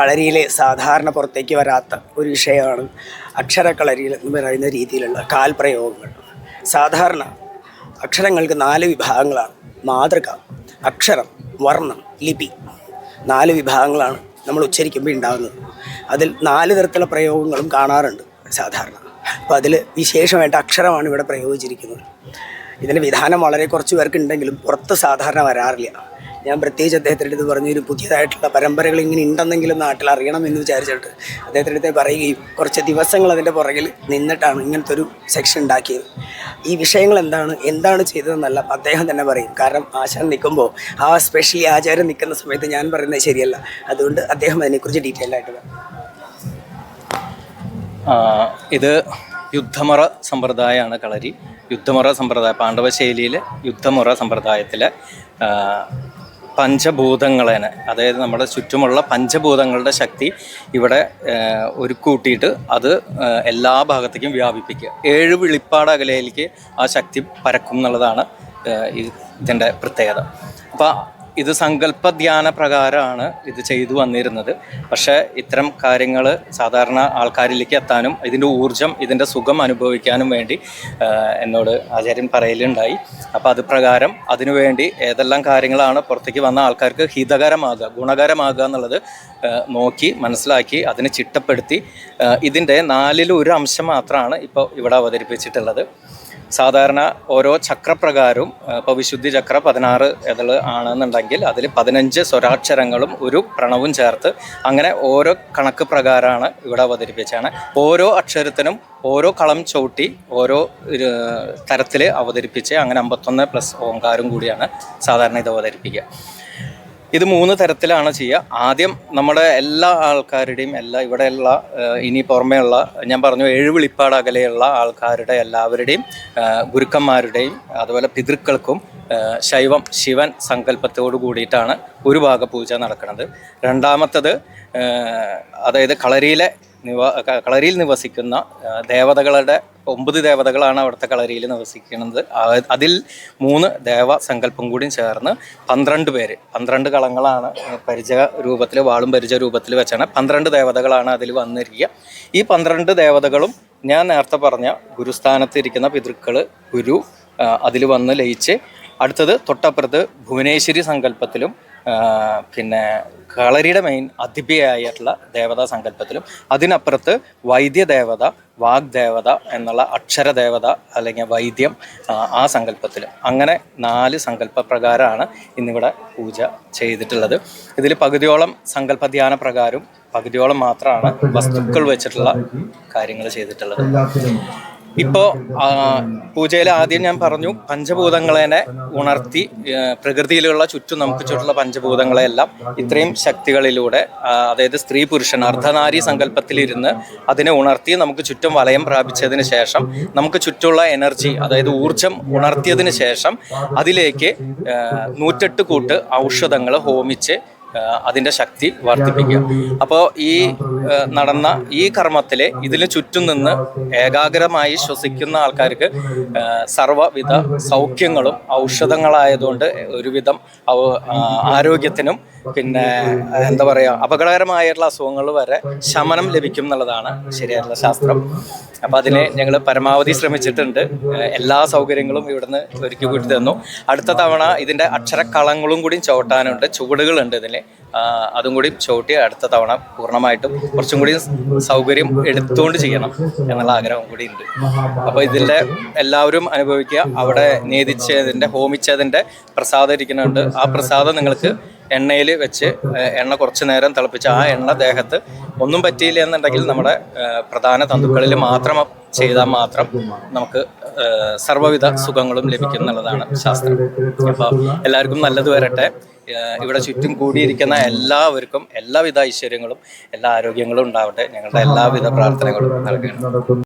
കളരിയിലെ സാധാരണ പുറത്തേക്ക് വരാത്ത ഒരു വിഷയമാണ് അക്ഷരക്കളരിയിൽ എന്ന് പറയുന്ന രീതിയിലുള്ള കാൽപ്രയോഗങ്ങൾ. സാധാരണ അക്ഷരങ്ങൾക്ക് നാല് വിഭാഗങ്ങളാണ്. മാതൃക അക്ഷരം വർണം ലിപി. നാല് വിഭാഗങ്ങളാണ് നമ്മൾ ഉച്ചരിക്കുമ്പോൾ ഉണ്ടാകുന്നത്. അതിൽ നാല് തരത്തിലുള്ള പ്രയോഗങ്ങളും കാണാറുണ്ട് സാധാരണ. അപ്പോൾ അതിൽ വിശേഷമായിട്ട് അക്ഷരമാണ് ഇവിടെ പ്രയോഗിച്ചിരിക്കുന്നത്. ഇതിന്റെ വിധാനം വളരെ കുറച്ച് പേർക്കുണ്ടെങ്കിലും പുറത്ത് സാധാരണ വരാറില്ല. ഞാൻ പ്രത്യേകിച്ച് അദ്ദേഹത്തിന്റെ അടുത്ത് പറഞ്ഞു ഒരു പുതിയതായിട്ടുള്ള പരമ്പരകൾ ഇങ്ങനെ ഉണ്ടെന്നെങ്കിലും നാട്ടിൽ അറിയണം എന്ന് വിചാരിച്ചിട്ട് അദ്ദേഹത്തിന്റെ അടുത്ത് പറയുകയും കുറച്ച് ദിവസങ്ങൾ അതിന്റെ പുറകിൽ നിന്നിട്ടാണ് ഇങ്ങനത്തെ ഒരു സെക്ഷൻ ഉണ്ടാക്കിയത്. ഈ വിഷയങ്ങൾ എന്താണ് എന്താണ് ചെയ്തതെന്നല്ല അദ്ദേഹം തന്നെ പറയും. കാരണം ആശാൻ നിൽക്കുമ്പോൾ ആ സ്പെഷ്യലി ആചാരം നിൽക്കുന്ന സമയത്ത് ഞാൻ പറയുന്നത് ശരിയല്ല. അതുകൊണ്ട് അദ്ദേഹം അതിനെക്കുറിച്ച് ഡീറ്റെയിൽ ആയിട്ട് പറയും. ഇത് യുദ്ധമുറ സമ്പ്രദായമാണ് കളരി. യുദ്ധമുറ സമ്പ്രദായം പാണ്ഡവശൈലിയിലെ യുദ്ധമുറ സമ്പ്രദായത്തിലെ ആ, പഞ്ചഭൂതങ്ങളെ അതായത് നമ്മുടെ ചുറ്റുമുള്ള പഞ്ചഭൂതങ്ങളുടെ ശക്തി ഇവിടെ ഒരു കൂട്ടിയിട്ട് അത് എല്ലാ ഭാഗത്തേക്കും വ്യാപിപ്പിക്കുക. ഏഴ് വെളിപ്പാട് അകലയിലേക്ക് ആ ശക്തി പരക്കും എന്നുള്ളതാണ് ഇതിന്റെ പ്രത്യേകത. അപ്പോൾ ഇത് സങ്കല്പ ധ്യാന പ്രകാരമാണ് ഇത് ചെയ്തു വന്നിരുന്നത്. പക്ഷേ ഇത്തരം കാര്യങ്ങൾ സാധാരണ ആൾക്കാരിലേക്ക് എത്താനും ഇതിന്റെ ഊർജം ഇതിന്റെ സുഖം അനുഭവിക്കാനും വേണ്ടി എന്നോട് ആചാര്യൻ പറയലുണ്ടായി. അപ്പോൾ അത് പ്രകാരം അതിനുവേണ്ടി ഏതെല്ലാം കാര്യങ്ങളാണ് പുറത്തേക്ക് വന്ന ആൾക്കാർക്ക് ഹിതകരമാകുക ഗുണകരമാകുക എന്നുള്ളത് നോക്കി മനസ്സിലാക്കി അതിനെ ചിട്ടപ്പെടുത്തി ഇതിന്റെ നാലിൽ ഒരു അംശം മാത്രമാണ് ഇപ്പോൾ ഇവിടെ അവതരിപ്പിച്ചിട്ടുള്ളത്. സാധാരണ ഓരോ ചക്രപ്രകാരവും ഇപ്പോൾ വിശുദ്ധി ചക്ര പതിനാറ് ഇതൾ ആണെന്നുണ്ടെങ്കിൽ അതിൽ പതിനഞ്ച് സ്വരാക്ഷരങ്ങളും ഒരു പ്രണവും ചേർത്ത് അങ്ങനെ ഓരോ കണക്ക് പ്രകാരമാണ് ഇവിടെ അവതരിപ്പിച്ചാണ് ഓരോ അക്ഷരത്തിനും ഓരോ കളം ചവിട്ടി ഓരോ തരത്തിൽ അവതരിപ്പിച്ച് അങ്ങനെ അമ്പത്തൊന്ന് പ്ലസ് ഓങ്കാരും കൂടിയാണ് സാധാരണ ഇത് അവതരിപ്പിക്കുക. ഇത് മൂന്ന് തരത്തിലാണ് ചെയ്യുക. ആദ്യം നമ്മുടെ എല്ലാ ആൾക്കാരുടെയും എല്ലാ ഇവിടെയുള്ള ഇനി പുറമേയുള്ള ഞാൻ പറഞ്ഞു ഏഴ് വെളിപ്പാട് അകലെയുള്ള ആൾക്കാരുടെ എല്ലാവരുടെയും ഗുരുക്കന്മാരുടെയും അതുപോലെ പിതൃക്കൾക്കും ശൈവം ശിവൻ സങ്കല്പത്തോട് കൂടിയിട്ടാണ് ഒരു ഭാഗ പൂജ നടക്കുന്നത്. രണ്ടാമത്തത് അതായത് കളരിയിലെ നിവ കളരിയിൽ നിവസിക്കുന്ന ദേവതകളുടെ ഒമ്പത് ദേവതകളാണ് അവിടുത്തെ കളരിയിൽ നിവസിക്കുന്നത്. അതിൽ മൂന്ന് ദേവ സങ്കല്പം കൂടി ചേർന്ന് പന്ത്രണ്ട് പേര് പന്ത്രണ്ട് കളങ്ങളാണ് പരിചയ രൂപത്തിൽ വാളും പരിചയ രൂപത്തിൽ വെച്ചാണ് പന്ത്രണ്ട് ദേവതകളാണ് അതിൽ വന്നിരിക്കുക. ഈ പന്ത്രണ്ട് ദേവതകളും ഞാൻ നേരത്തെ പറഞ്ഞ ഗുരുസ്ഥാനത്ത് ഇരിക്കുന്ന പിതൃക്കൾ ഗുരു അതിൽ വന്ന് ലയിച്ച് അടുത്തത് തൊട്ടപ്പുറത്ത് ഭുവനേശ്വരി സങ്കല്പത്തിലും പിന്നെ കളരിയുടെ മെയിൻ അതിഥിയായിട്ടുള്ള ദേവതാ സങ്കല്പത്തിലും അതിനപ്പുറത്ത് വൈദ്യദേവത വാഗ്ദേവത എന്നുള്ള അക്ഷരദേവത അല്ലെങ്കിൽ വൈദ്യം ആ, സങ്കല്പത്തിലും. അങ്ങനെ നാല് സങ്കല്പ പ്രകാരമാണ് ഇന്നിവിടെ പൂജ ചെയ്തിട്ടുള്ളത്. ഇതിൽ പകുതിയോളം സങ്കല്പ ധ്യാന പകുതിയോളം മാത്രമാണ് വസ്തുക്കൾ വെച്ചിട്ടുള്ള കാര്യങ്ങൾ ചെയ്തിട്ടുള്ളത്. ഇപ്പോൾ പൂജയിൽ ആദ്യം ഞാൻ പറഞ്ഞു പഞ്ചഭൂതങ്ങളെ ഉണർത്തി പ്രകൃതിയിലുള്ള ചുറ്റും നമുക്ക് ചുറ്റുള്ള പഞ്ചഭൂതങ്ങളെല്ലാം ഇത്രയും ശക്തികളിലൂടെ അതായത് സ്ത്രീ പുരുഷൻ അർദ്ധനാരി സങ്കല്പത്തിലിരുന്ന് അതിനെ ഉണർത്തി നമുക്ക് ചുറ്റും വലയം പ്രാപിച്ചതിന് ശേഷം നമുക്ക് ചുറ്റുള്ള എനർജി അതായത് ഊർജം ഉണർത്തിയതിന് ശേഷം അതിലേക്ക് നൂറ്റെട്ട് കൂട്ട് ഔഷധങ്ങൾ ഹോമിച്ച് അതിന്റെ ശക്തി വർദ്ധിപ്പിക്കുക. അപ്പോൾ ഈ നടന്ന ഈ കർമ്മത്തിൽ ഇതിന് ചുറ്റും നിന്ന് ഏകാഗ്രമായി ശ്വസിക്കുന്ന ആൾക്കാർക്ക് സർവവിധ സൗഖ്യങ്ങളും ഔഷധങ്ങളായതുകൊണ്ട് ഒരുവിധം ആരോഗ്യത്തിനും പിന്നെ എന്താ പറയുക അപകടകരമായിട്ടുള്ള അസുഖങ്ങൾ വരെ ശമനം ലഭിക്കും എന്നുള്ളതാണ് ശരിയായിട്ടുള്ള ശാസ്ത്രം. അപ്പം അതിന് ഞങ്ങൾ പരമാവധി ശ്രമിച്ചിട്ടുണ്ട്. എല്ലാ സൗകര്യങ്ങളും ഇവിടുന്ന് ഒരുക്കി കൂട്ടി തന്നു. അടുത്ത തവണ ഇതിന്റെ അക്ഷരക്കളങ്ങളും കൂടി ചവിട്ടാനുണ്ട്. ചുവടുകളുണ്ട് ഇതിന് അതും കൂടി ചവിട്ടി അടുത്ത തവണ പൂർണമായിട്ടും കുറച്ചും കൂടി സൗകര്യം എടുത്തുകൊണ്ട് ചെയ്യണം എന്നുള്ള ആഗ്രഹം കൂടി ഉണ്ട്. അപ്പോൾ ഇതിന്റെ എല്ലാവരും അനുഭവിക്കുക. അവിടെ നേതിച്ചതിന്റെ ഹോമിച്ചതിന്റെ പ്രസാദം ഇരിക്കുന്നുണ്ട്. ആ പ്രസാദം നിങ്ങൾക്ക് എണ്ണയിൽ വെച്ച് എണ്ണ കുറച്ച് നേരം തിളപ്പിച്ച് ആ എണ്ണ ദേഹത്ത് ഒന്നും പറ്റിയില്ല എന്നുണ്ടെങ്കിൽ നമ്മുടെ പ്രധാന തന്തുക്കളിൽ മാത്രം ചെയ്താൽ മാത്രം നമുക്ക് സർവവിധ സുഖങ്ങളും ലഭിക്കും എന്നുള്ളതാണ് ശാസ്ത്രം. അപ്പോൾ എല്ലാവർക്കും നല്ലത് വരട്ടെ. ഇവിടെ ചുറ്റും കൂടിയിരിക്കുന്ന എല്ലാവർക്കും എല്ലാവിധ ഐശ്വര്യങ്ങളും എല്ലാ ആരോഗ്യങ്ങളും ഉണ്ടാവട്ടെ. ഞങ്ങളുടെ എല്ലാവിധ പ്രാർത്ഥനകളും നൽകുന്നു